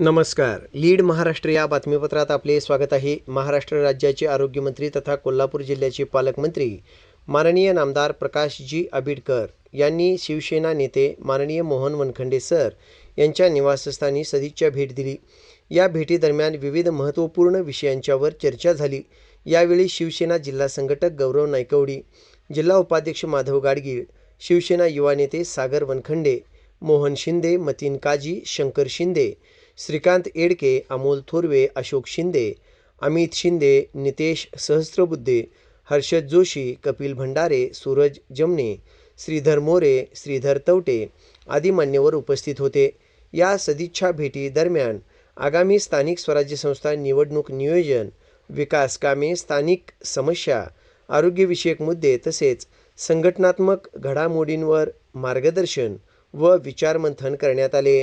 नमस्कार. लीड महाराष्ट्र या बातमीपत्रात आपले स्वागत आहे. महाराष्ट्र राज्याचे आरोग्यमंत्री तथा कोल्हापूर जिल्ह्याचे पालकमंत्री माननीय नामदार प्रकाशजी आबिडकर यांनी शिवसेना नेते माननीय मोहन वनखंडे सर यांच्या निवासस्थानी सदिच्छा भेट दिली. या भेटीदरम्यान विविध महत्त्वपूर्ण विषयांच्यावर चर्चा झाली. यावेळी शिवसेना जिल्हा संघटक गौरव नायकवडी जिल्हा उपाध्यक्ष माधव गाडगीळ शिवसेना युवा नेते सागर वनखंडे मोहन शिंदे मतीन काजी शंकर शिंदे श्रीकांत एडके अमोल थोरवे अशोक शिंदे अमित शिंदे नितेश सहस्त्रबुद्धे हर्षद जोशी कपिल भंडारे सूरज जमणे श्रीधर मोरे श्रीधर तवटे आदी मान्यवर उपस्थित होते. या सदिच्छा भेटी दरम्यान आगामी स्थानिक स्वराज्य संस्था निवडणूक नियोजन विकास कामे स्थानिक समस्या आरोग्यविषयक मुद्दे तसेच संघटनात्मक घडामोडींवर मार्गदर्शन व विचारमंथन करण्यात आले.